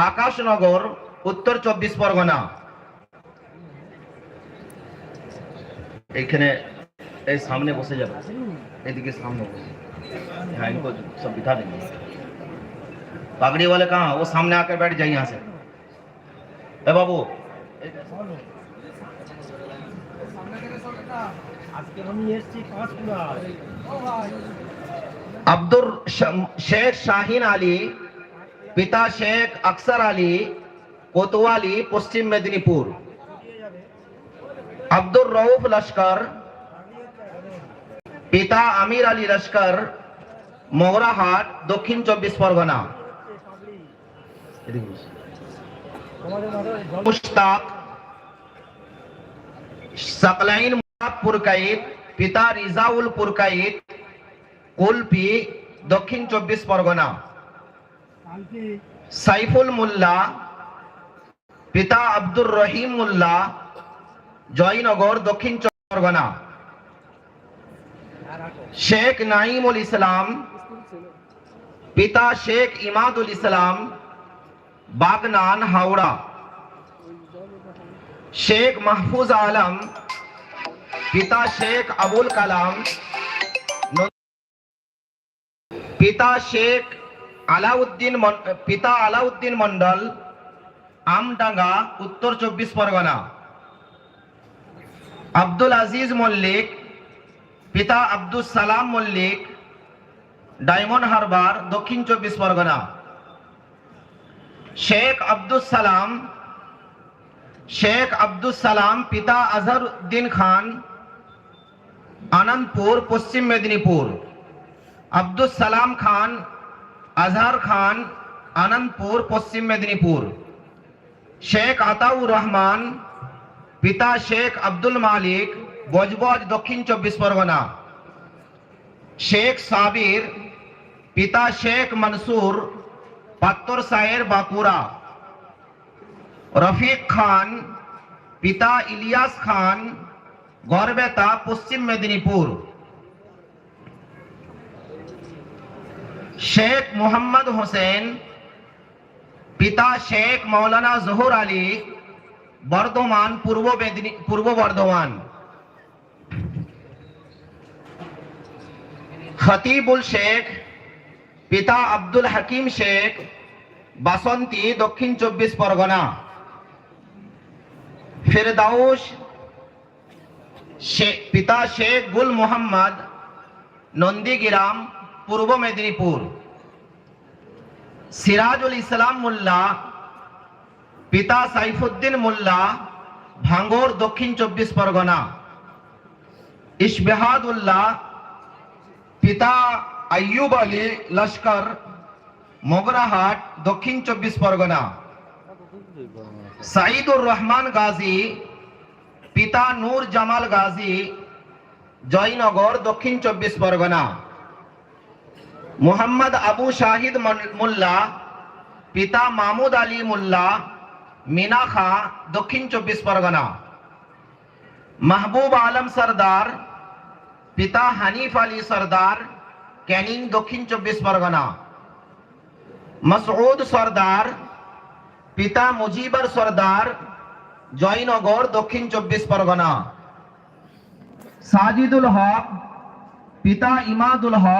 আকাশনগর উত্তর চব্বিশ পরগনা এখানে এই সামনে বসে যাবে এদিকে সামনে বসে हाँ इनको सब बिठा देंगे पगड़ी वाले कहाँ वो सामने आकर बैठ जाइए यहाँ से ए बाबू আজকে আমি এসেছি পাঁচকুড়ায় अब्दुल श- शेख शाहीन আলী পিতা শেখ আকসার আলী কোতোয়ালি, পশ্চিম মেদিনীপুর। আব্দুর রউফ লস্কর। পিতা আমির আলী লস্কর মোহরাহাট দক্ষিণ চব্বিশ পরগনা। মুশতাক, সকলাইন পুরকাইদ পিতা রিজাউল পুরকাইদ কুলপি, দক্ষিণ চব্বিশ পরগনা। সাইফুল মোল্লা, পিতা আব্দুর রহিম মোল্লা, জয়নগর, দক্ষিণ চব্বিশ পরগনা শেখ নাইমুল ইসলাম, পিতা শেখ ইমাদুল ইসলাম, বাগনান, হাওড়া। শেখ মাহফুজ আলম, পিতা শেখ আবুল কালাম পিতা শেখ আলাউদ্দিন মন- পিতা আলাউদ্দিন মন্ডল আমডাঙ্গা উত্তর চব্বিশ পরগনা আব্দুল আজিজ মল্লিক পিতা আব্দুল সালাম মল্লিক ডায়মন্ড হারবার দক্ষিণ চব্বিশ পরগনা শেখ আব্দুল সালাম শেখ আব্দুল সালাম পিতা আজহার উদ্দিন খান আনন্দপুর পশ্চিম মেদিনীপুর আব্দুল সালাম খান আজহার খান আনন্দপুর পশ্চিম মেদিনীপুর শেখ আতাউর রহমান পিতা শেখ আব্দুল মালিক বজবজ দক্ষিণ চব্বিশ পরগনা শেখ সাবির পিতা শেখ মনসুর পাত্তর সায়ের বাঁকুড়া রফিক খান পিতা ইলিয়াস খান গড়বেতা পশ্চিম মেদিনীপুর শেখ মোহাম্মদ হোসেন, পিতা শেখ মৌলানা জহুর আলী, বর্ধমান, পূর্ব পূর্ব বর্ধমান। খতিবুল শেখ, পিতা আব্দুল হাকিম শেখ, বাসন্তী, দক্ষিণ চব্বিশ পরগনা। ফেরদাউস পিতা শেখ গুল মোহাম্মদ, নন্দীগ্রাম পূর্ব মেদিনীপুর। সিরাজুল ইসলাম মোল্লা, পিতা সাইফুদ্দিন মোল্লা, ভাঙ্গর দক্ষিণ চব্বিশ পরগনা। ইশবেহাদুল্লাহ, পিতা আইয়ুব আলী লস্কর, মোগরাহাট, দক্ষিণ চব্বিশ পরগনা। সাইদুর রহমান গাজী, পিতা নূর জামাল গাজী, জয়নগর, দক্ষিণ চব্বিশ পরগনা। মোহাম্মদ আবু শাহিদ মন- মোল্লা, পিতা মামুদ আলী মোল্লা মিনাখা দক্ষিণ চব্বিশ পরগনা। মাহবুব আলম সরদার, পিতা হানিফ আলী সরদার, ক্যানিং দক্ষিণ চব্বিশ পরগনা। মসউদ সরদার, পিতা মুজিবর সরদার, জয়নগর দক্ষিণ চব্বিশ পরগনা। সাজিদুল হক, পিতা ইমাদুল হক